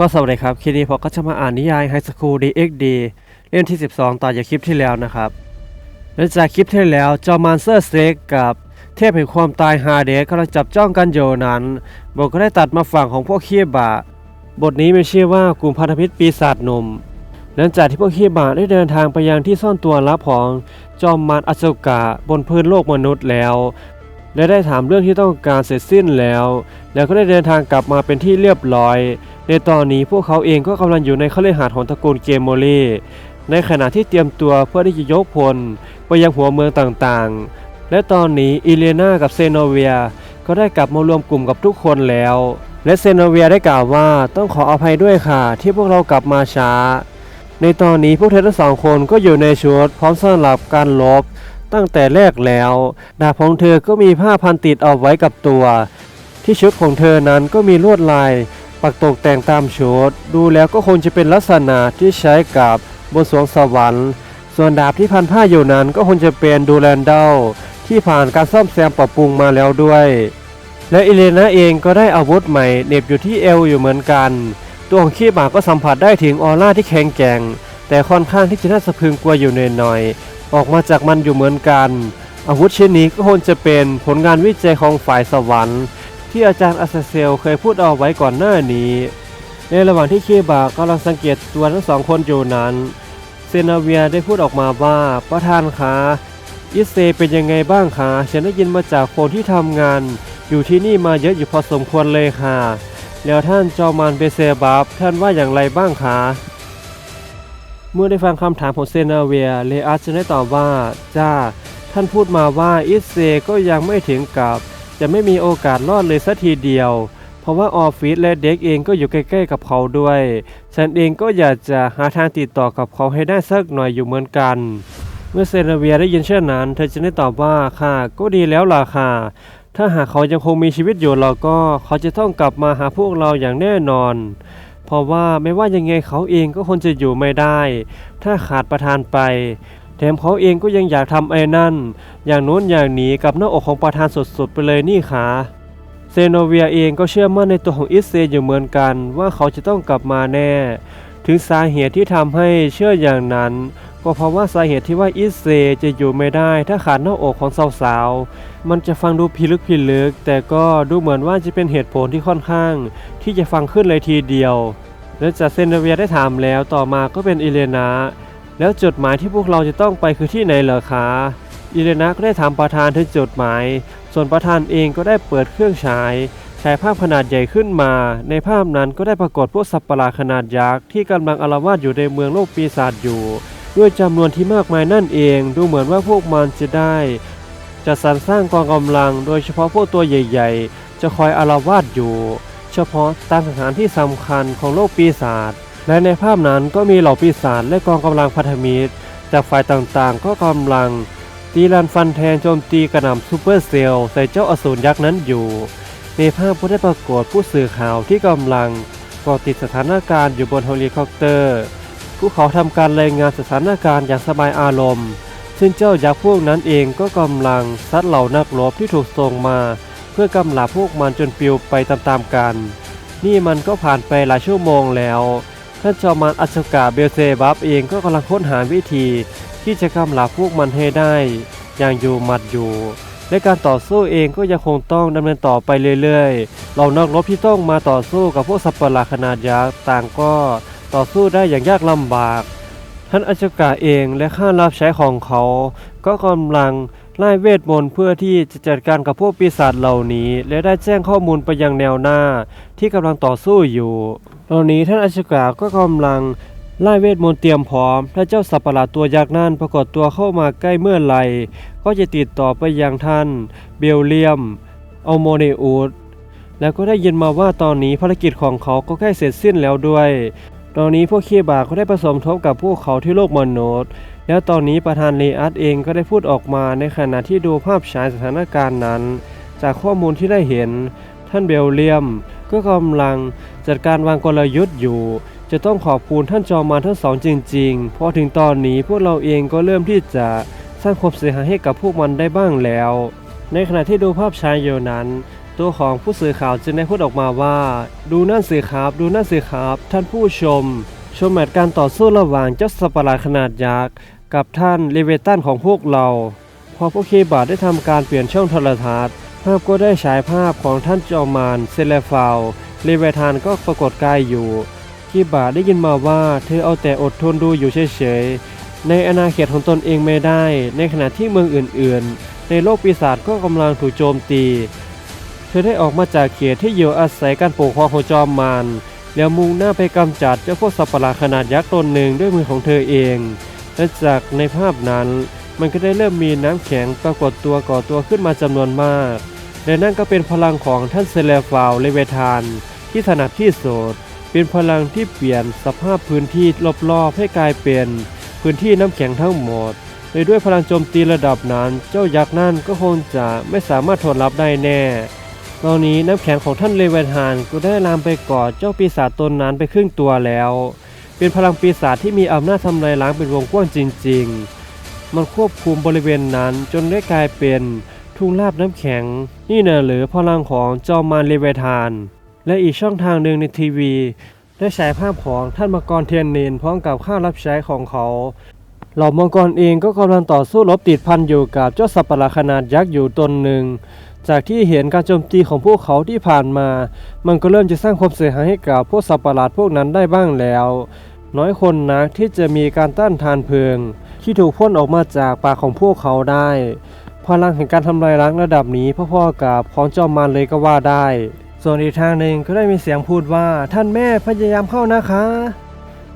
ก็สวัสดีครับ คลิปนี้ผมก็จะมาอ่านนิยาย High School DxD เล่มที่ 12 ต่อจากคลิปที่แล้วนะครับหลังจากคลิปที่แล้วจอมานเซอร์สเต็กกับเทพแห่งความตายฮาเดสกำลังจับจ้องกันอยู่นั้นบทก็ได้ตัดมาฝั่งของพวกขี้บะ บทนี้มีชื่อว่ากลุ่มพันธมิตรปีศาจหนุ่มหลังจากที่พวกขี้บะได้เดินทางไปยังที่ซ่อนตัวลับของจอมมารอสุกะบนพื้นโลกมนุษย์แล้วและได้ถามเรื่องที่ต้องการเสร็จสิ้นแล้ว แล้วก็ได้เดินทางกลับมาเป็นที่เรียบร้อย ในตอนนี้พวกเขาเองก็กำลังอยู่ในคฤหาสน์ของตระกูลเกมโมลีในขณะที่เตรียมตัวเพื่อที่จะยกพลไปยังหัวเมืองต่างๆ และตอนนี้อิเลนากับเซโนเวียก็ได้กลับมารวมกลุ่มกับทุกคนแล้ว และเซโนเวียได้กล่าวว่าต้องขออภัยด้วยค่ะ ที่พวกเรากลับมาช้า ในตอนนี้พวกเธอทั้งสองคนก็อยู่ในชุดพร้อมสำหรับการลบตั้งแต่แรกแล้ว ดาบของเธอก็มีผ้าพันติดเอาไว้กับตัว ที่ชุดของเธอนั้นก็มีลวดลาย ปักตกแต่งตามชุดดูแล้วก็คงจะเป็นลักษณะที่ใช้กับบนสวงสวรรค์ ส่วนดาบที่พันผ้าอยู่นั้นก็คงจะเป็นดูแลนเดลที่ผ่านการซ่อมแซมปรับปรุงมาแล้วด้วย และอิเลนาเองก็ได้อาวุธใหม่เน็บอยู่ที่เอวอยู่เหมือนกัน ตัวของขี้หมาก็สัมผัสได้ถึงออร่าที่แข็งแกร่ง แต่ค่อนข้างที่จะน่าสะพรึงกลัวอยู่หน่อยๆออกมาจากมันอยู่เหมือนกัน อาวุธชิ้นนี้ก็คงจะเป็นผลงานวิจัยของฝ่ายสวรรค์ ที่อาจารย์อาซาเซลเคยพูดเอาไว้ก่อนหน้านี้ ในระหว่างที่เคบากำลังสังเกตตัวทั้งสองคนอยู่นั้น เซนาเวียได้พูดออกมาว่าประธานคะอิเซเป็นยังไงบ้างคะฉันได้ยินมาจากคนที่ทำงาน อยู่ที่นี่มาเยอะอยู่พอสมควรเลยค่ะ แล้วท่านจอมานเบเซบับท่านว่าอย่างไรบ้างคะเมื่อได้ฟังคำถามของเซนาเวียเลอาจึงได้ตอบว่า จ้า ท่านพูดมาว่าอิเซก็ยังไม่ถึงกับ จะไม่มีโอกาสรอดเลยสักทีเดียว เพราะว่าออฟฟิศและเด็กเองก็อยู่ใกล้ๆกับเขาด้วย ฉันเองก็อยากจะหาทางติดต่อกับเขาให้ได้สักหน่อยอยู่เหมือนกัน เมื่อเซนาเวียได้ยินเช่นนั้น เธอจึงได้ตอบว่าค่ะ ก็ดีแล้วล่ะค่ะ ถ้าหากเขายังคงมีชีวิตอยู่เราก็เขาจะต้องกลับมาหาพวกเราอย่างแน่นอนเพราะว่าไม่ว่ายังไงเขาเองก็คงจะอยู่ไม่ได้ ถ้าขาดประธานไป แถมเขาเองก็ยังอยากทำไอ้นั่น อย่างนู้นอย่างนี้กับหน้าอกของประธานสุดๆไปเลยนี่ค่ะเซโนเวียเองก็เชื่อมั่นในตัวของอิสเซอยู่เหมือนกันว่าเขาจะต้องกลับมาแน่ ถึงสาเหตุที่ทำให้เชื่ออย่างนั้น ก็เพราะว่าสาเหตุที่ว่าอิสเซจะอยู่ไม่ได้ถ้าขาดหน้าอกของสาวๆ มันจะฟังดูพิลึกพิลึก แต่ก็ดูเหมือนว่าจะเป็นเหตุผลที่ค่อนข้าง ที่จะฟังขึ้นเลยทีเดียว และจากเซโนเวียได้ถามแล้วต่อมาก็เป็นอิเลนา แล้วจดหมายที่พวกเราจะต้องไปคือที่ไหนเหรอคะอิเลนาก็ได้ถามประธานถึงจดหมาย ส่วนประธานเองก็ได้เปิดเครื่องฉายฉายภาพขนาดใหญ่ขึ้นมา ในภาพนั้นก็ได้ปรากฏพวกสัตว์ประหลาดขนาดยักษ์ที่กำลังอาละวาดอยู่ในเมืองโลกปีศาจอยู่ ด้วยจำนวนที่มากมายนั่นเอง ดูเหมือนว่าพวกมันจะได้จะสรรสร้างกองกำลัง โดยเฉพาะพวกตัวใหญ่ ๆ จะคอยอาละวาดอยู่ เฉพาะตามสถานที่สำคัญของโลกปีศาจ และในภาพนั้นก็มีเหล่าปีศาจและกองกำลังพันธมิตร จากฝ่ายต่างๆ ก็กำลัง ตีลันฟันแทงโจมตีกระหน่ำซูเปอร์เซลใส่เจ้าอสูรยักษ์นั้นอยู่ ในภาพก็ได้ปรากฏผู้สื่อข่าวที่กำลังเกาะติดสถานการณ์อยู่บนเฮลิคอปเตอร์ พวกเขาทำการรายงานสถานการณ์อย่างสบายอารมณ์ ซึ่งเจ้ายักษ์พวกนั้นเองก็กำลังซัดเหล่านักรบที่ถูกส่งมา เพื่อกำลาพวกมันจนปลิวไปตามๆกัน นี่มันก็ผ่านไปหลายชั่วโมงแล้ว ท่านจอมานอัชกาเบลเซบับเองก็กำลังค้นหาวิธีที่จะกำลาพวกมันให้ได้ อย่างอยู่หมัดอยู่ และการต่อสู้เองก็ยังคงต้องดำเนินต่อไปเรื่อยๆ เหล่านักรบที่ต้องมาต่อสู้กับพวกสัตว์ปะหลาขนาดยักษ์ต่างก็ต่อสู้ได้อย่างยากลำบาก ท่านอัชกาเองและข้ารับใช้ของเขา ก็กำลัง ไล่เวทมนต์เพื่อที่จะจัดการกับพวกปีศาจเหล่านี้ และได้แจ้งข้อมูลไปยังแนวหน้าที่กำลังต่อสู้อยู่ ตอนนี้ท่านอัชกาก็กำลังไล่เวทมนต์เตรียมพร้อมและเจ้าสัตว์ประหลาดตัวยักษ์นั้นปรากฏตัวเข้ามาใกล้เมื่อไหร่ก็จะติดต่อไปยังท่าน เบลเลียมอโมเนอุสแล้วก็ได้ยินมาว่าตอนนี้ภารกิจของเขาก็ใกล้เสร็จสิ้นแล้วด้วย ตอนนี้พวกเคบาก็ได้ผสมทบกับพวกเขาที่โลกมนุษย์ แล้วตอนนี้ประธานเลอัสเองก็ได้พูดออกมาในขณะที่ดูภาพฉายสถานการณ์นั้น จากข้อมูลที่ได้เห็น ท่านเบลเลียม ก็กำลังจัดการวางกลยุทธ์อยู่ จะต้องขอบคุณท่านจอมารทั้งสองจริงๆ เพราะถึงตอนนี้พวกเราเองก็เริ่มที่จะสร้างความเสียหายให้กับพวกมันได้บ้างแล้ว ในขณะที่ดูภาพฉายอยู่นั้น ตัวของผู้สื่อข่าวจึงได้พูดออกมาว่า ดูนั่นสิครับ ดูนั่นสิครับ ท่านผู้ชม ชมแมตช์การต่อสู้ระหว่างเจ้าสัตว์ปราขนาดยักษ์ กับท่านเลเวตันของพวกเรา พอพวกเคบาได้ทำการเปลี่ยนช่องโทรทัศน์ ภาพก็ได้ฉายภาพของท่านจอมานเซเลฟาวเลเวทานก็ปรากฏกายอยู่คีบาได้ยินมาว่าเธอเอาแต่อดทนดูอยู่เฉยๆ ในอาณาเขตของตนเองไม่ได้ ในขณะที่เมืองอื่นๆ ในโลกปีศาจก็กำลังถูกโจมตี เธอได้ออกมาจากเขตที่อยู่อาศัยการปกครองของจอมมารแล้วมุ่งหน้าไปกำจัดเจ้าพวกสัตว์ประหลาดขนาดยักษ์ตนหนึ่งด้วยมือของเธอเอง และจากในภาพนั้น มันก็ได้เริ่มมีน้ำแข็งปรากฏตัวก่อตัวขึ้นมาจำนวนมาก และนั่นก็เป็นพลังของท่านเซเลฟาวเลเวทาน ที่ถนัดที่สุดเป็นพลังที่เปลี่ยนสภาพพื้นที่รอบๆให้กลายเป็นพื้นที่น้ำแข็งทั้งหมดโดยด้วยพลังโจมตีระดับนั้น เจ้ายักษ์นั่นก็คงจะไม่สามารถทนรับได้แน่ ตอนนี้น้ำแข็งของท่านเลเวนฮานก็ได้ลามไปกอดเจ้าปีศาจตนนั้นไปครึ่งตัวแล้ว เป็นพลังปีศาจที่มีอำนาจทำลายล้างเป็นวงกว้างจริง ๆ มันควบคุมบริเวณนั้นจนได้กลายเป็นทุ่งราบน้ำแข็ง นี่นะหรือพลังของจอมมารเลเวทาน และอีกช่องทางหนึ่งในทีวี ได้ฉายภาพของท่านมังกรเทียนเนนพร้อมกับข้ารับใช้ของเขาเหล่ามังกรเองก็กำลังต่อสู้รบติดพันอยู่กับเจ้าสัตว์ประหลาดขนาดยักษ์อยู่ตนหนึ่ง จากที่เห็นการโจมตีของพวกเขาที่ผ่านมา มันก็เริ่มจะสร้างความเสียหายให้กับพวกสัตว์ประหลาดพวกนั้นได้บ้างแล้ว น้อยคนนักที่จะมีการต้านทานเพลิง ที่ถูกพ่นออกมาจากปากของพวกเขาได้ พลังแห่งการทำลายล้างระดับนี้พ่อๆกับของจอมมารเลยก็ว่าได้ ส่วนอีกทางหนึ่งก็ได้มีเสียงพูดว่าท่านแม่พยายามเข้านะคะ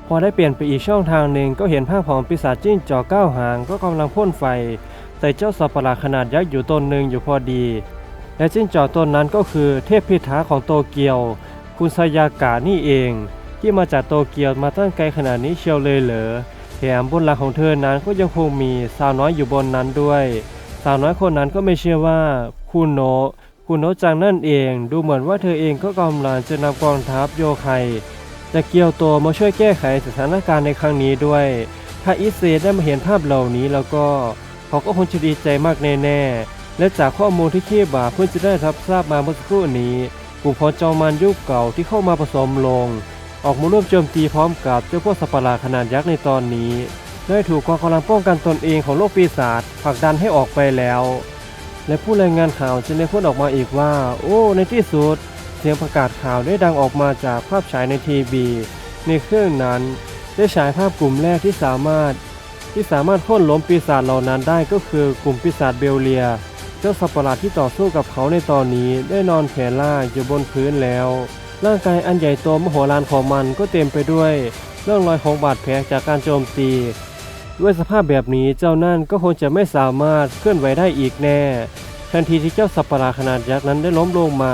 พอได้เปลี่ยนไปอีกช่องทางหนึ่งก็เห็นภาพของปีศาจจิ้งจอกเก้าหางก็กำลังพ่นไฟ ใส่เจ้าสัตว์ประหลาดขนาดยักษ์อยู่ตนหนึ่งอยู่พอดี และจิ้งจอกตนนั้นก็คือเทพพิทักษ์ของโตเกียว คุณซายากะนี่เอง ที่มาจากโตเกียวมาตั้งไกลขนาดนี้เชียวเลยเหรอแถมบนหลังของเธอนั้นก็ยังคงมีสาวน้อยอยู่บนนั้นด้วย สาวน้อยคนนั้นก็ไม่เชื่อว่าคุณโนะคุณโนะจังนั่นเอง ดูเหมือนว่าเธอเองก็กำลังจะนำกองทัพโยไคจะเกี่ยวโตมาช่วยแก้ไขสถานการณ์ในครั้งนี้ด้วย ถ้าอิเซได้มาเห็นภาพเหล่านี้แล้วก็ เขาก็คงจะดีใจมากแน่ๆ และจากข้อมูลที่คีบาเพื่อนจะได้รับทราบมาเมื่อสักครู่นี้ กลุ่มพอจอมานยุคเก่าที่เข้ามาผสมลง ออกมาร่วมโจมตีพร้อมกับเจ้าพวกสัประหลาดขนาดยักษ์ในตอนนี้ได้ถูกกองกำลังป้องกันตนเองของโลกปีศาจผลักดันให้ออกไปแล้ว และผู้รายงานข่าวจึงได้พูดออกมาอีกว่า โอ้ ในที่สุด เสียงประกาศข่าวได้ดังออกมาจากภาพฉายในทีวีในเครื่องนั้น ได้ฉายภาพกลุ่มแรกที่สามารถ ที่สามารถโค่นล้มปีศาจเหล่านั้นได้ก็คือกลุ่มปีศาจเบลเลีย เจ้าสัตว์ประหลาดที่ต่อสู้กับเขาในตอนนี้ได้นอนแผ่ล่าอยู่บนพื้นแล้ว ร่างกายอันใหญ่โตมโหฬารของมันก็เต็มไปด้วยร่องรอยของบาดแผลจากการโจมตี ด้วยสภาพแบบนี้เจ้านั่นก็คงจะไม่สามารถเคลื่อนไหวได้อีกแน่ทันทีที่เจ้าสัตว์ประหลาดขนาดยักษ์นั้นได้ล้มลงมา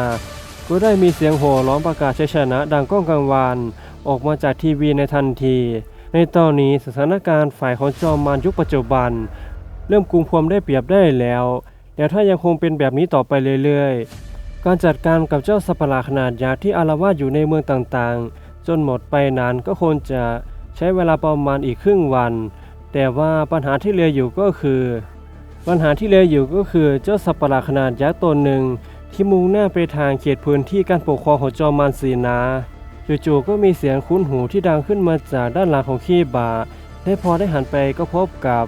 ก็ได้มีเสียงโห่ร้องประกาศชัยชนะดังก้องกังวานออกมาจากทีวีในทันที ในตอนนี้สถานการณ์ฝ่ายของจอมมารยุคปัจจุบัน เริ่มกุมควมได้เปรียบได้แล้วแต่ถ้ายังคงเป็นแบบนี้ต่อไปเรื่อยๆ การจัดการกับเจ้าสัประหลาขนาดยักษ์ที่อารวาสอยู่ในเมืองต่างๆ จนหมดไปนั้นก็คงจะใช้เวลาประมาณอีกครึ่งวัน แต่ว่าปัญหาที่เหลืออยู่ก็คือ ปัญหาที่เหลืออยู่ก็คือเจ้าสัประหลาขนาดยักษ์ตนหนึ่งที่มุ่งหน้าไปทางเขตพื้นที่การปกครองของจอมมารสีนา จู่ๆก็มีเสียงคุ้นหูที่ดังขึ้นมาจากด้านหลังของขี้บาได้พอได้หันไปก็พบกับ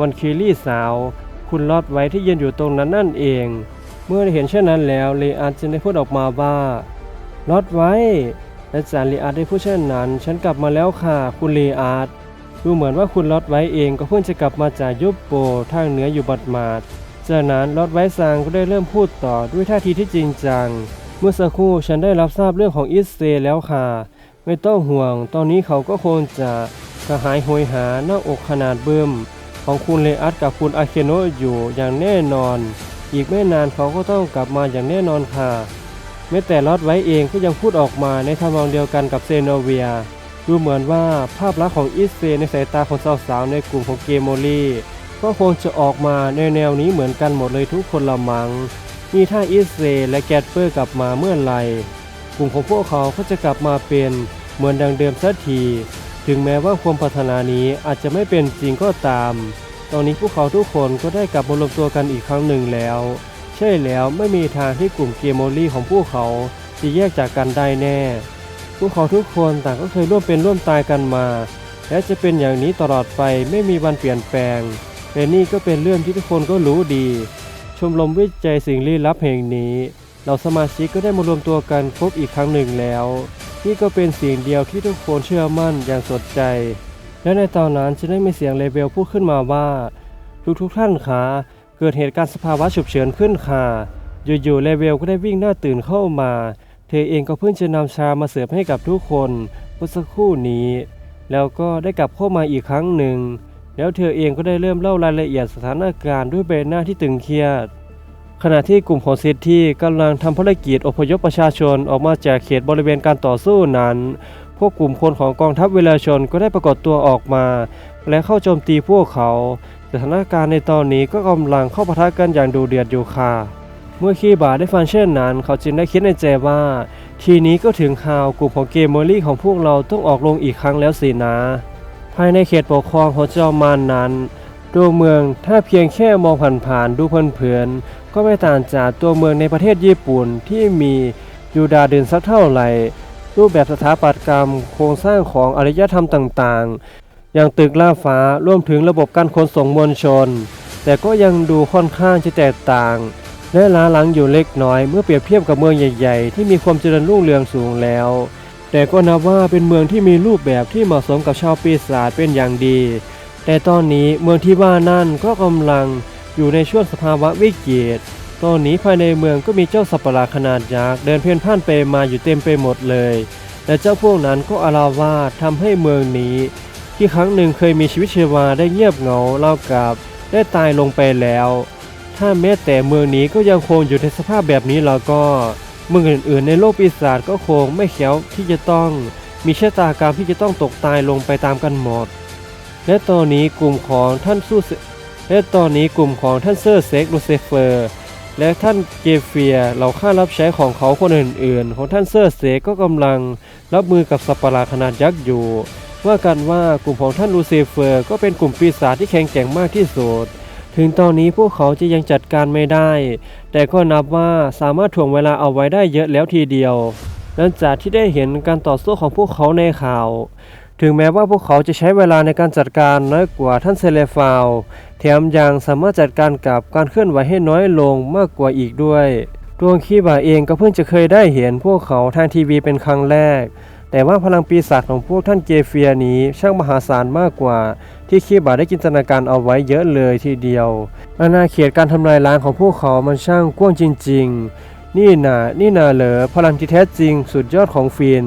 วันคิลี่สาว คุณลอดไว้ที่ยืนอยู่ตรงนั้นนั่นเอง เมื่อได้เห็นเช่นนั้นแล้วเลอาจึงได้พูดออกมาว่าลอดไว้และจากเลอาได้พูดเช่นนั้น ฉันกลับมาแล้วค่ะคุณเลอาร์ดูเหมือนว่าคุณลอดไว้เองก็เพิ่งจะกลับมาจากยุปโปทางเหนืออยู่บัดมาดจากนั้นลอดไว้ซางก็ได้เริ่มพูดต่อด้วยท่าทีที่จริงจัง มื่อสักครู่ฉันได้รับทราบเรื่องของอิสเซแล้วค่ะ ไม่ต้องห่วง ตอนนี้เขาก็คงจะกระหายโหยหาหน้าอกขนาดเบิ่มของคุณเลอัสกับคุณอาเคโนะอยู่อย่างแน่นอน อีกไม่นานเขาก็ต้องกลับมาอย่างแน่นอนค่ะแม้แต่ลอดไว้เองก็ยังพูดออกมาในทำนองเดียวกันกับเซโนเวีย ดูเหมือนว่าภาพลักษณ์ของอิสเซในสายตาของสาวๆในกลุ่มของเกมโมลีก็คงจะออกมาในแนวนี้เหมือนกันหมดเลยทุกคนละมัง มีถ้าอิสเซและแกตเปอร์กลับมาเมื่อไหร่กลุ่มของพวกเขาก็จะกลับมาเป็นเหมือนดังเดิมสักที ถึงแม้ว่าความปรารถนานี้อาจจะไม่เป็นจริงก็ตาม ตอนนี้พวกเขาทุกคนก็ได้กลับมารวมตัวกันอีกครั้งหนึ่งแล้ว ใช่แล้วไม่มีทางที่กลุ่มเกมโมลี่ของพวกเขาจะแยกจากกันได้แน่ พวกเขาทุกคนต่างก็เคยร่วมเป็นร่วมตายกันมา และจะเป็นอย่างนี้ตลอดไปไม่มีวันเปลี่ยนแปลงแต่นี่ก็เป็นเรื่องที่ทุกคนก็รู้ดี ชมรมวิจัยสิ่งลี้ลับแห่งนี้เราสมาชิกก็ได้มารวมตัวกันครบอีกครั้งหนึ่งแล้ว นี่ก็เป็นสิ่งเดียวที่ทุกคนเชื่อมั่นอย่างสดใจ และในตอนนั้นจะได้มีเสียงเลเวลพูดขึ้นมาว่า ทุกๆท่านคะเกิดเหตุการณ์สภาวะฉุกเฉินขึ้นค่ะอยู่ๆเลเวลก็ได้วิ่งหน้าตื่นเข้ามา เธอเองก็เพิ่งจะนำชามาเสิร์ฟให้กับทุกคนเมื่อสักครู่นี้ แล้วก็ได้กลับเข้ามาอีกครั้งหนึ่ง แล้วเธอเองก็ได้เริ่มเล่ารายละเอียดสถานการณ์ด้วยใบหน้าที่ตึงเครียด ขณะที่กลุ่มของเซิตี้กำลังทำภารกิจอพยพประชาชนออกมาจากเขตบริเวณการต่อสู้นั้น พวกกลุ่มคนของกองทัพเวลาชนก็ได้ปรากฏตัวออกมา และเข้าโจมตีพวกเขาสถานการณ์ในตอนนี้ก็กำลังเข้าปะทะกันอย่างดูเดือดอยู่ค่ะ เมื่อคีบาได้ฟังเช่นนั้น เขาจึงได้คิดในใจว่า ทีนี้ก็ถึงข่าวกลุ่มของเกมเมอรี่ของพวกเราต้องออกลงอีกครั้งแล้วสินะ ภายในเขตปกครองของจอมมานนั้น ตัวเมืองถ้าเพียงแค่มองผ่านๆดูเพลินๆก็ไม่ต่างจากตัวเมืองในประเทศญี่ปุ่นที่มียูดาเดินสักเท่าไหร่ รูปแบบสถาปัตยกรรมโครงสร้างของอารยธรรมต่างๆ อย่างตึกล่าฟ้ารวมถึงระบบการขนส่งมวลชน แต่ก็ยังดูค่อนข้างจะแตกต่างและล้าหลังอยู่เล็กน้อยเมื่อเปรียบเทียบกับเมืองใหญ่ ๆ ที่มีความเจริญรุ่งเรืองสูงแล้ว แต่ก็นับว่าเป็นเมืองที่มีรูปแบบที่เหมาะสมกับชาวปีศาจเป็นอย่างดี แต่ตอนนี้เมืองที่ว่านั่นก็กำลังอยู่ในช่วงสภาวะวิกฤตตอนนี้ภายในเมืองก็มีเจ้าสัประหลาขนาดยักษ์เดินเพ่นพ่านไปมาอยู่เต็มไปหมดเลย และเจ้าพวกนั้นก็อาลาวาดทำให้เมืองนี้ ที่ครั้งหนึ่งเคยมีชีวิตชีวาได้เงียบเหงาเล่ากับได้ตายลงไปแล้ว ถ้าแม้แต่เมืองนี้ก็ยังคงอยู่ในสภาพแบบนี้แล้วก็ เมืองอื่นๆ ในโลกปีศาจก็คงไม่เขียวที่จะต้องมีชะตากรรมที่จะต้องตกตายลงไปตามกันหมด และตอนนี้กลุ่มของท่านสู้และตอนนี้กลุ่มของท่านเซอร์เซ็กลูเซเฟอร์ และท่านเกเฟียเหล่าข้ารับใช้ของเขาคนอื่นๆ ของท่านเซอร์เซกก็กำลังรับมือกับสัปหลาดขนาดยักษ์อยู่ ว่ากันว่ากลุ่มของท่านลูเซเฟอร์ ก็เป็นกลุ่มปีศาจที่แข็งแกร่งมากที่สุด ถึงตอนนี้พวกเขาจะยังจัดการไม่ได้ แต่ก็นับว่าสามารถถ่วงเวลาเอาไว้ได้เยอะแล้วทีเดียว หลังจากที่ได้เห็นการต่อสู้ของพวกเขาในข่าว ถึงแม้ว่าพวกเขาจะใช้เวลาในการจัดการน้อยกว่าท่านเซเลฟาวแถมยังสามารถจัดการกับการเคลื่อนไหวให้น้อยลงมากกว่าอีกด้วยดวงคีบาเองก็เพิ่งจะเคยได้เห็นพวกเขาทางทีวีเป็นครั้งแรก แต่ว่าพลังปีศาจของพวกท่านเกเฟียนี้ช่างมหาศาลมากกว่า ที่คีบาได้จินตนาการเอาไว้เยอะเลยทีเดียว อาณาเขตการทำลายล้างของพวกเขามันช่างกว้างจริง ๆ นี่น่ะนี่น่ะเหรอพลังที่แท้จริงสุดยอดของฟิน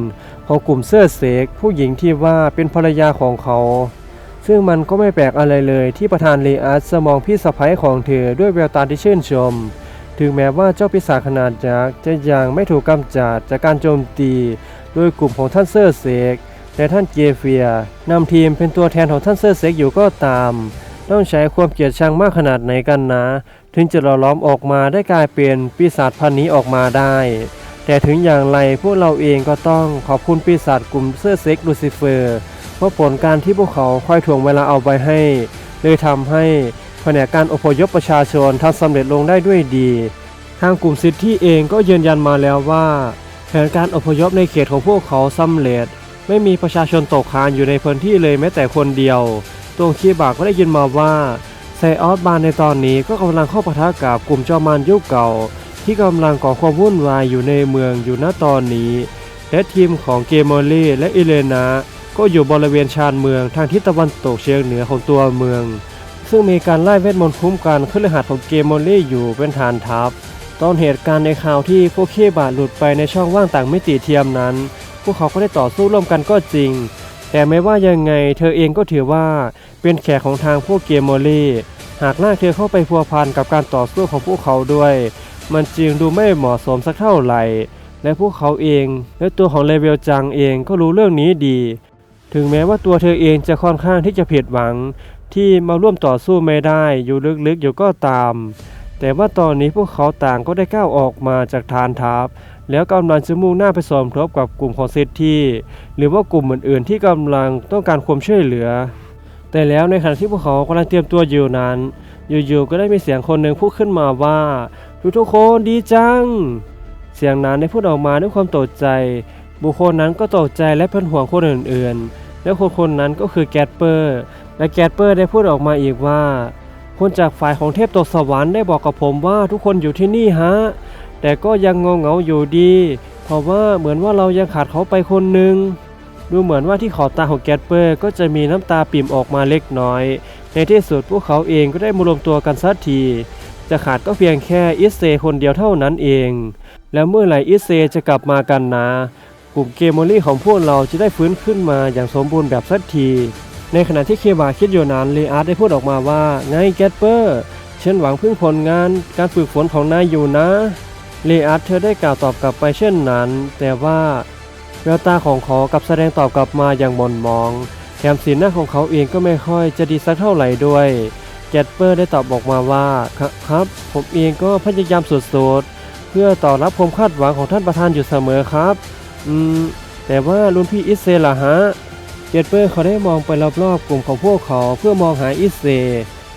ของกลุ่มเสื้อเสกผู้หญิงที่ว่าเป็นภรรยาของเขา ซึ่งมันก็ไม่แปลกอะไรเลยที่ประธานเลอัสจะมองพี่สะใภ้ของเธอด้วยแววตาที่ชื่นชม ถึงแม้ว่าเจ้าปีศาจขนาดยักษ์จะยังไม่ถูกกำจัดจากการโจมตี โดยกลุ่มของท่านเซอร์เซก แต่ท่านเกเฟียนำทีมเป็นตัวแทนของท่านเซอร์เซกอยู่ก็ตาม ต้องใช้ความเกลียดชังมากขนาดไหนกันนะ ถึงจะหล่อล้อมออกมาได้กลายเป็นปีศาจพันนี้ออกมาได้ แต่ถึงอย่างไรพวกเราเองก็ต้องขอบคุณปีศาจกลุ่มเสื้อเซ็กลูซิเฟอร์เพราะผลการที่พวกเขาคอยถ่วงเวลาเอาไว้ให้เลยทำให้แผนกการอพยพประชาชนทำสำเร็จลงได้ด้วยดี ทางกลุ่มซิตี้เองก็ยืนยันมาแล้วว่า แผนการอพยพในเขตของพวกเขาสำเร็จ ไม่มีประชาชนตกค้างอยู่ในพื้นที่เลยแม้แต่คนเดียวตวงคีบากก็ได้ยินมาว่าไซออสบานในตอนนี้ก็กำลังเข้าปะทะกับกลุ่มจอมานยุคเก่า ที่กำลังก่อความวุ่นวายอยู่ในเมืองอยู่ณตอนนี้ และทีมของเกมอลี่และอิเลนาก็อยู่บริเวณชานเมืองทางทิศตะวันตกเฉียงเหนือของตัวเมือง ซึ่งมีการไล่เวทมนต์คุ้มกันขึ้นรหัสของเกมอลี่อยู่เป็นฐานทัพ ตอนเหตุการณ์ในข่าวที่พวกเคบาหลุดไปในช่องว่างต่างมิติเทียมนั้น วกเขาก็ได้ต่อสู้ร่วมกันก็จริง แต่ไม่ว่ายังไงเธอเองก็ถือว่าเป็นแขกของทางพวกเกมอลี่หากลากเธอเข้าไปพัวพันกับการต่อสู้ของพวกเขาด้วย มันจึงดูไม่เหมาะสมสักเท่าไหร่ และพวกเขาเอง และตัวของเลเวลจังเองก็รู้เรื่องนี้ดี ถึงแม้ว่าตัวเธอเองจะค่อนข้างที่จะผิดหวัง ที่มาร่วมต่อสู้ไม่ได้อยู่ลึกๆอยู่ก็ตาม แต่ว่าตอนนี้พวกเขาต่างก็ได้ก้าวออกมาจากฐานทัพ แล้วกำลังจะมุ่งหน้าไปสมทบกับกลุ่มของเซตที่หรือว่ากลุ่มอื่นๆ ที่กำลังต้องการความช่วยเหลือ แต่แล้วในขณะที่พวกเขากำลังเตรียมตัวอยู่นั้น อยู่ๆก็ได้มีเสียงคนหนึ่งพูดขึ้นมาว่า ทุกทุกๆคนดีจัง เสียงนั้นได้พูดออกมาด้วยความตกใจ บุคคลนั้นก็ตกใจและเป็นห่วงคนอื่นๆ และคนคนนั้นก็คือแกสเปอร์ และแกสเปอร์ได้พูดออกมาอีกว่าคนจากฝ่ายของเทพตกสวรรค์ได้บอกกับผมว่าทุกคนอยู่ที่นี่ฮะ แต่ก็ยังงงเหงาอยู่ดี เพราะว่าเหมือนว่าเรายังขาดเขาไปคนหนึ่งดูเหมือนว่าที่ขอบตาของแกสเปอร์ก็จะมีน้ำตาปิ่มออกมาเล็กน้อย ในที่สุดพวกเขาเองก็ได้มารวมตัวกันสักที จะขาดก็เพียงแค่อิสเซคนเดียวเท่านั้นเอง แล้วเมื่อไหร่อิสเซจะกลับมากันนะ กลุ่มเกมโมลี่ของพวกเราจะได้ฟื้นขึ้นมาอย่างสมบูรณ์แบบสักที ในขณะที่เคบาคิดอยู่นั้นเลอาร์ได้พูดออกมาว่าไงแกสเปอร์ฉันหวังพึ่งผลงานการฝึกฝนของนายอยู่นะ เลอาร์ตเธอได้กล่าวตอบกลับไปเช่นนั้น แต่ว่าแววตาของเขากับแสดงตอบกลับมาอย่างหม่นมอง แถมสีหน้าของเขาเองก็ไม่ค่อยจะดีสักเท่าไหร่ด้วยแกสเปอร์ได้ตอบบอกมาว่าครับครับ ผมเองก็พยายามสุดๆเพื่อตอบรับความคาดหวังของท่านประธานอยู่เสมอครับ อืม แต่ว่ารุ่นพี่อิสเซล่ะฮะเกตเปอร์เขาได้มองไปรอบๆกลุ่มของพวกเขาเพื่อมองหาอิสเซ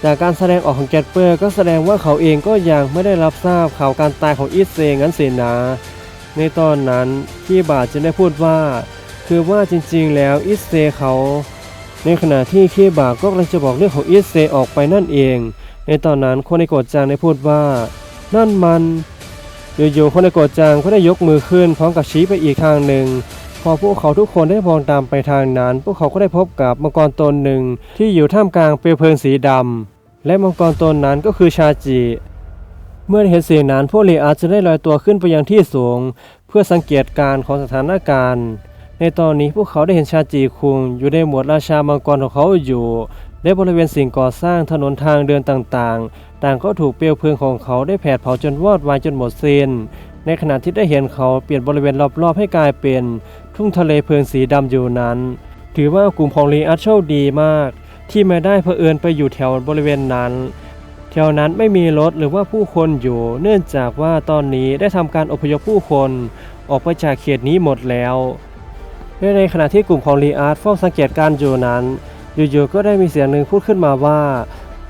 จากการแสดงออกของเกตเปอร์ก็แสดงว่าเขาเองก็ยังไม่ได้รับทราบข่าวการตายของอิสเซงั้นสินะในตอนนั้นคีบาจึงได้พูดว่า คือว่าจริงๆแล้วอิสเซเขา ในขณะที่คีบาก็กำลังจะบอกเรื่องของอิสเซออกไปนั่นเอง ในตอนนั้นคนในโกดจางได้พูดว่า นั่นมันอยู่ๆคนในโกดจางก็ได้ยกมือขึ้นพร้อมกับชี้ไปอีกทางหนึ่ง พอพวกเขาทุกคนได้มองตามไปทางนั้น พวกเขาก็ได้พบกับมังกรตนหนึ่งที่อยู่ท่ามกลางเปลวเพลิงสีดำและมังกรตนนั้นก็คือชาจิ เมื่อเห็นสิ่งนั้นพวกเลอาจะได้ลอยตัวขึ้นไปยังที่สูง เพื่อสังเกตการณ์ของสถานการณ์ ในตอนนี้พวกเขาได้เห็นชาจิคุงอยู่ในหมวดราชามังกรของเขาอยู่และบริเวณสิ่งก่อสร้างถนนทางเดินต่างๆ ต่างก็ถูกเปลวเพลิงของเขาได้แผดเผาจนวอดวายจนหมดสิ้นในขณะที่ได้เห็นเขาเปลี่ยนบริเวณรอบๆให้กลายเป็น ทุ่งทะเลเพลิงสีดำอยู่นั้น ถือว่ากลุ่มของลีอัชโชคดีมาก ที่ไม่ได้เผอิญไปอยู่แถวบริเวณนั้นแถวนั้นไม่มีรถหรือว่าผู้คนอยู่ เนื่องจากว่าตอนนี้ได้ทำการอพยพผู้คนออกไปจากเขตนี้หมดแล้วและในขณะที่กลุ่มของลีอาร์ตเฝ้าสังเกตการอยู่นั้น อยู่ๆก็ได้มีเสียงหนึ่งพูดขึ้นมาว่า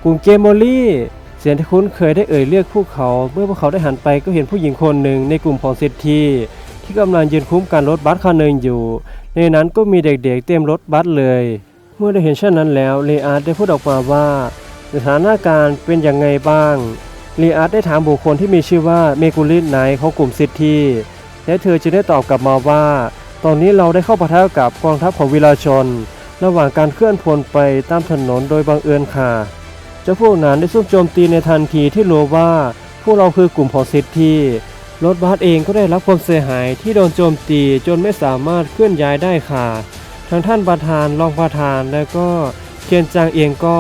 กลุ่มเกมโมลี่ เสียงที่คุ้นเคยได้เอ่ยเรียกพวกเขา เมื่อพวกเขาได้หันไปก็เห็นผู้หญิงคนหนึ่งในกลุ่มของเซต ที่กำลังยืนคุ้มกันรถบัสคันหนึ่งอยู่ ในนั้นก็มีเด็กๆเต็มรถบัสเลย เมื่อได้เห็นเช่นนั้นแล้วเลอาร์ได้พูดออกมาว่า สถานการณ์เป็นอย่างไงบ้างเลอาร์ได้ถามบุคคลที่มีชื่อว่าเมกุลิสไนของกลุ่มซิตี้และเธอจึงได้ตอบกลับมาว่า ตอนนี้เราได้เข้าปะทะกับกองทัพของวิลาชน ระหว่างการเคลื่อนพลไปตามถนนโดยบังเอิญค่ะเจ้าพวกนั้นได้ซุ่มโจมตีในทันทีที่รู้ว่า พวกเราคือกลุ่มของซิตี้ รถบัสเองก็ได้รับความเสียหายที่โดนโจมตีจนไม่สามารถเคลื่อนย้ายได้ค่ะทางท่านประธานรองประธานและก็เคียนจางเองก็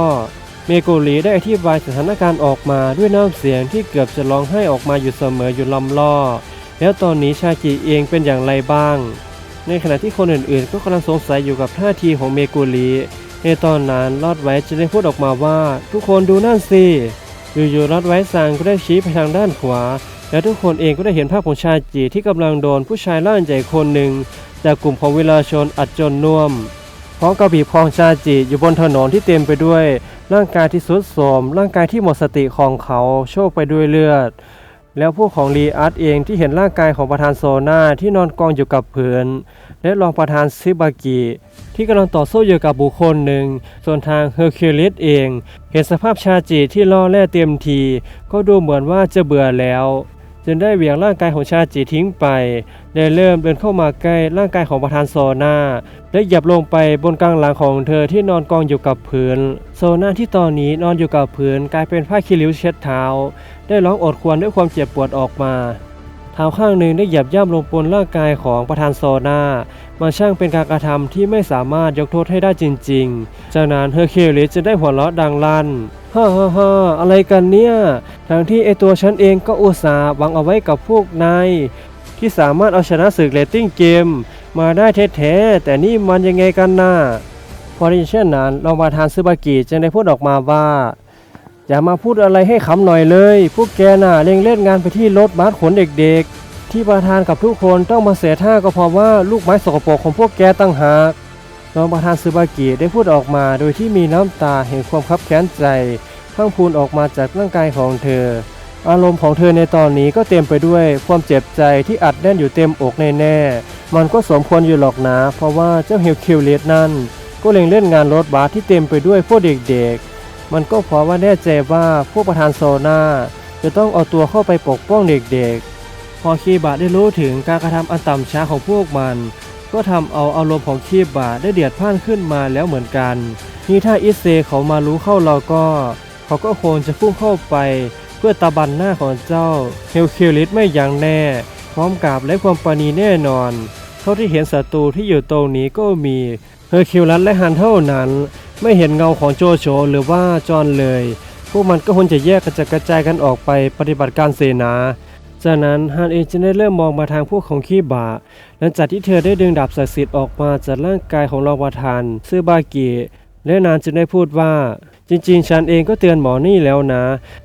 เมโกรีได้อธิบายสถานการณ์ออกมาด้วยน้ำเสียงที่เกือบจะร้องไห้ออกมาอยู่เสมออยู่ลำล่อ แล้วตอนนี้ชาจิเองเป็นอย่างไรบ้าง ในขณะที่คนอื่นๆ ก็กำลังสงสัยอยู่กับท่าทีของเมโกรีในตอนนั้นลอดไว้จะได้พูดออกมาว่า ทุกคนดูนั่นสิอยู่ๆลอดไว้สั่งก็ได้ชี้ไปทางด้านขวา และทุกคนเองก็ได้เห็นภาพของชาจิที่กำลังโดนผู้ชายร่างใหญ่คนหนึ่งจากกลุ่มของเวลาชนอัดจนน่วมพร้อมกับบีบคองชาจิอยู่บนถนนที่เต็มไปด้วย ร่างกายที่สุดโทรมร่างกายที่หมดสติของเขาโชกไปด้วยเลือด แล้วพวกของลีอาร์ตเองที่เห็นร่างกายของประธานโซนาที่นอนกองอยู่กับพื้นและรองประธานซิบากิที่กำลังต่อสู้อยู่กับบุคคลหนึ่ง ส่วนทางเฮอร์คิวลิสเอง เห็นสภาพชาจิที่ล่อแร่เต็มที ก็ดูเหมือนว่าจะเบื่อแล้ว จึงได้เหวี่ยงร่างกายของชาจิทิ้งไป ได้เริ่มเดินเข้ามาใกล้ร่างกายของประธานโซนาและเหยียบลงไปบนกลางหลังของเธอที่นอนกองอยู่กับพื้น โซนาที่ตอนนี้นอนอยู่กับพื้นกลายเป็นผ้าคีริ้วเช็ดเท้า ได้ร้องอดควรด้วยความเจ็บปวดออกมาเท้าข้างหนึ่งได้เหยียบย่ำลงบนร่างกายของประธานโซนา มันช่างเป็นการกระทำที่ไม่สามารถยกโทษให้ได้จริงๆ จากนั้นเฮอร์คิวลิสจะได้หัวเราะดังลั่นฮ่าฮ่าฮ่าอะไรกันเนี่ย ทั้งที่ไอตัวฉันเองก็อุตส่าห์หวังเอาไว้กับพวกนายที่สามารถเอาชนะศึกเรตติ้งเกม มาได้แท้ๆแต่นี่มันยังไงกันน่ะพอได้ยินเช่นนั้นรองประธานซึบากิจึงได้พูดออกมาว่า อย่ามาพูดอะไรให้ขำหน่อยเลย พวกแกน่ะเร่งเล่นงานไปที่รถบัสขนเด็กๆ ที่ประธานกับทุกคนต้องมาเสียท่าก็เพราะว่าลูกไม้สกปรกของพวกแกตั้งหากรองประธานซึบากิได้พูดออกมาโดยที่มีน้ำตาแห่งความคับแค้นใจพังพูนออกมาจากร่างกายของเธอ อารมณ์ของเธอในตอนนี้ก็เต็มไปด้วยความเจ็บใจที่อัดแน่นอยู่เต็มอกแน่ๆมันก็สมควรอยู่หรอกนะ เพราะว่าเจ้าฮิวคิวเลสนั่น ก็เล็งเล่นงานรถบัสที่เต็มไปด้วยพวกเด็กๆ มันก็เพราะว่าแน่ใจว่าพวกประธานโซนาจะต้องเอาตัวเข้าไปปกป้องเด็กๆ พอคีบะได้รู้ถึงการกระทำอันต่ำช้าของพวกมัน ก็ทำเอาอารมณ์ของคีบะได้เดือดพ่านขึ้นมาแล้วเหมือนกัน นี่ถ้าอิเซเขามารู้เข้าเราก็ เขาก็คงจะพุ่งเข้าไป เพื่อตะบันหน้าของเจ้าเฮลคิลิสไม่อยั้งแน่ พร้อมกับและความปรานีแน่นอน เท่าที่เห็นศัตรูที่อยู่ตรงนี้ก็มีเฮอร์คิวลัสและฮันเท่านั้น ไม่เห็นเงาของโจโฉหรือว่าจอนเลย พวกมันก็คงจะแยกกระจัดกระจายกันออกไปปฏิบัติการเสนา จากนั้นฮันเองจึงได้เริ่มมองมาทางพวกของขี้บาหลังจากที่เธอได้ดึงดาบศักดิ์สิทธิ์ออกมาจากร่างกายของรองประธานซื่อบาเกิและนานจึงได้พูดว่า จริงๆ ฉันเองก็เตือนหมอนี่แล้วนะ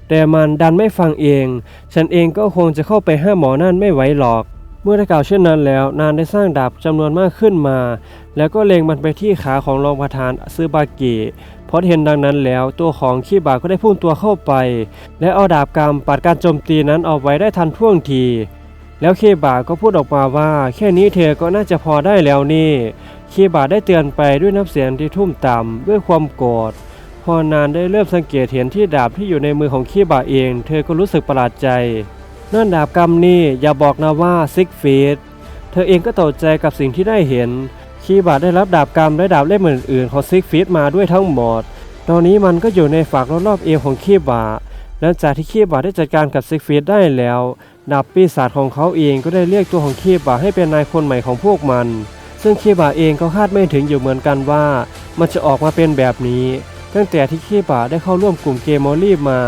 แต่มันดันไม่ฟังเอง ฉันเองก็คงจะเข้าไปห้ามหมอนั่นไม่ไหวหรอก เมื่อได้กล่าวเช่นนั้นแล้ว นานได้สร้างดาบจำนวนมากขึ้นมา แล้วก็เล็งมันไปที่ขาของรองประธานซึบาเพราะเห็นดังนั้นแล้ว ตัวของขี้บาก็ได้พุ่งตัวเข้าไป และเอาดาบกำปัดการโจมตีนั้นเอาไว้ได้ทันท่วงทีแล้วเคบาก็พูดออกมาว่า แค่นี้เธอก็น่าจะพอได้แล้วนี่คีบาได้เตือนไปด้วยน้ำเสียงที่ทุ่มต่ำด้วยความโกรธพอนานได้เริ่มสังเกตเห็นที่ดาบที่อยู่ในมือของคีบาเอง เธอก็รู้สึกประหลาดใจนั่นดาบกำนี่อย่าบอกนะว่าซิกฟีดเธอเองก็ตกใจกับสิ่งที่ได้เห็น คีบาได้รับดาบกำและดาบเล่มอื่นๆของซิกฟีดมาด้วยทั้งหมด ตอนนี้มันก็อยู่ในฝากรอบๆเอวของคีบาหลังจากที่คีบาได้จัดการกับซิกฟีดได้แล้ว ดาบปีศาจของเขาเองก็ได้เรียกตัวของคีบาให้เป็นนายคนใหม่ของพวกมัน ซึ่งคีบาเองก็คาดไม่ถึงอยู่เหมือนกันว่า มันจะออกมาเป็นแบบนี้ ตั้งแต่ที่คีบาได้เข้าร่วมกลุ่มเกมมอลลี่มา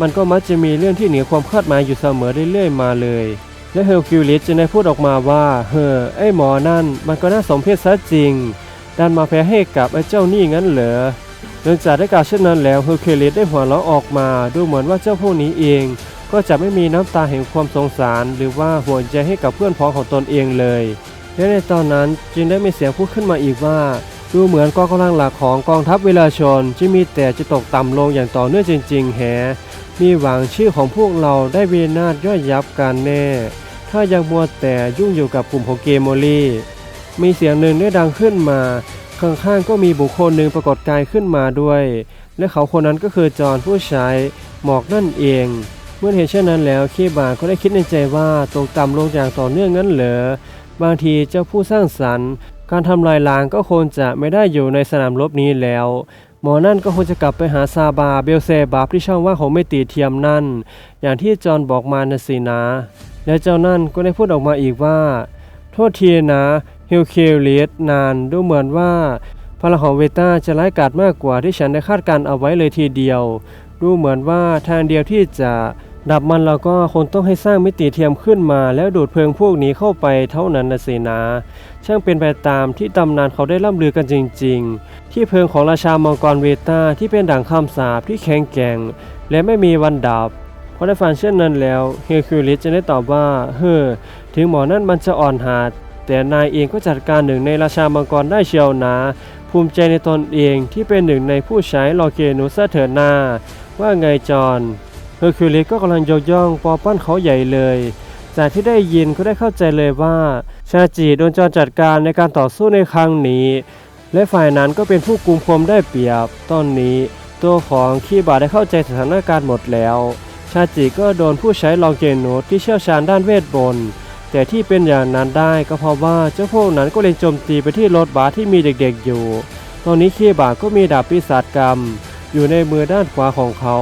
มันก็มักจะมีเรื่องที่เหนือความคาดหมายอยู่เสมอเรื่อยๆมาเลย และเฮอร์คิวลิสจึงได้พูดออกมาว่า เฮ้อไอ้หมอนั่นมันก็น่าสมเพชซะจริง ดันมาแพ้ให้กับไอ้เจ้านี่งั้นเหรอหลังจากได้กล่าวเช่นนั้นแล้วเฮอร์คิวลิสได้หัวเราะออกมา ดูเหมือนว่าเจ้าพวกนี้เอง ก็จะไม่มีน้ำตาแห่งความสงสาร หรือว่าห่วงใจให้กับเพื่อนพ้องของตนเองเลยและในตอนนั้นจึงได้มีเสียงพูดขึ้นมาอีกว่า ดูเหมือนกองกำลังหลักของกองทัพเวลาชนที่มีแต่จะตกต่ำลงอย่างต่อเนื่องจริง ๆ แฮมีหวังชื่อของพวกเราได้เวนาศย่อยยับกันแน่ ถ้ายังมัวแต่ยุ่งอยู่กับกลุ่มของเกมโมลี่มีเสียงหนึ่งได้ดังขึ้นมา ข้างๆก็มีบุคคลหนึ่งปรากฏกายขึ้นมาด้วย และเขาคนนั้นก็คือจอห์นผู้ใช้หมอกนั่นเอง เมื่อเห็นเช่นนั้นแล้วเคบาก็ได้คิดในใจว่าตกต่ำลงอย่างต่อเนื่องงั้นเหรอบางทีเจ้าผู้สร้างสรรค์ การทำลายล้างก็คงจะไม่ได้อยู่ในสนามรบนี้แล้ว หมอนั่นก็คงจะกลับไปหาซาบาเบลเซบาที่ช่องว่างของไม่ตีเทียมนั่น อย่างที่จอห์นบอกมานะสินะ และเจ้านั่นก็ได้พูดออกมาอีกว่า โทษทีนะฮิลคิวลิสนานดูเหมือนว่าพลังของเวต้าจะร้ายกาจมากกว่าที่ฉันได้คาดการเอาไว้เลยทีเดียว ดูเหมือนว่าทางเดียวที่จะดับมันเราก็คงต้องให้สร้างมิติเทียมขึ้นมาแล้วดูดเพลิงพวกนี้เข้าไปเท่านั้นนะสินะ ช่างเป็นไปตามที่ตำนานเขาได้ล่ำลือกันจริง ๆ ที่เพลิงของราชามังกรเวต้าที่เป็นด่างคำสาปที่แข็งแกร่ง และไม่มีวันดับ อได้ฟังเช่นนั้นแล้วเฮอร์คิวลิสจะได้ตอบว่า เฮ้อถึงหมอนั่นมันจะอ่อนหาด แต่นายเองก็จัดการหนึ่งในราชามังกรได้เชียวนะ ภูมิใจในตนเองที่เป็นหนึ่งในผู้ใช้ลอเกนูซะเถิดนา ว่าไงจอนเฮอร์คิวลิสก็กำลังยกย่องปอปั้นเขาใหญ่เลย จากที่ได้ยินก็ได้เข้าใจเลยว่า ชาจิโดนจอนจัดการในการต่อสู้ในครั้งนี้และฝ่ายนั้นก็เป็นผู้กุมพรมได้เปรียบ ตอนนี้ ตัวของคีบาได้เข้าใจสถานการณ์หมดแล้ว ชาจิก็โดนผู้ใช้ลองเกนูที่เชี่ยวชาญด้านเวทมนต์แต่ที่เป็นอย่างนั้นได้ก็เพราะว่าเจ้าพวกนั้นก็เล็งโจมตีไปที่รถบัสที่มีเด็กๆอยู่ ตอนนี้คีบาก็มีดาบปีศาจกรรม อยู่ในมือด้านขวาของเขา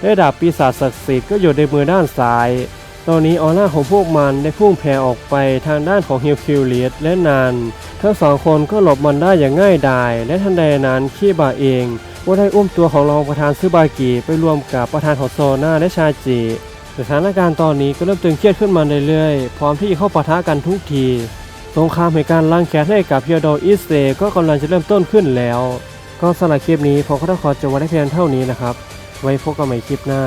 และดาบปีศาจศักดิ์สิทธิ์ก็อยู่ในมือด้านซ้าย ตอนนี้ออร่าของพวกมันได้พุ่งแผ่ออกไปทางด้านของฮิลคิวเลียสและนาน ทั้งสองคนก็หลบมันได้อย่างง่ายดาย และทันใดนั้นคีบาเองก็ได้อุ้มตัวของรองประธานซึบากิไปรวมกับประธานของโซนาและชาจิสถานการณ์ตอนนี้ก็เริ่มตึงเครียดขึ้นมาเรื่อยๆ พร้อมที่จะเข้าปะทะกันทุกที สงครามเหตุการล้างแค้นให้กับเพียโดอิสเซก็กำลังจะเริ่มต้นขึ้นแล้ว ก็สำหรับคลิปนี้ผมก็ต้องขอจบไว้ได้เพียงเท่านี้นะครับ ไว้พบกันใหม่คลิปหน้า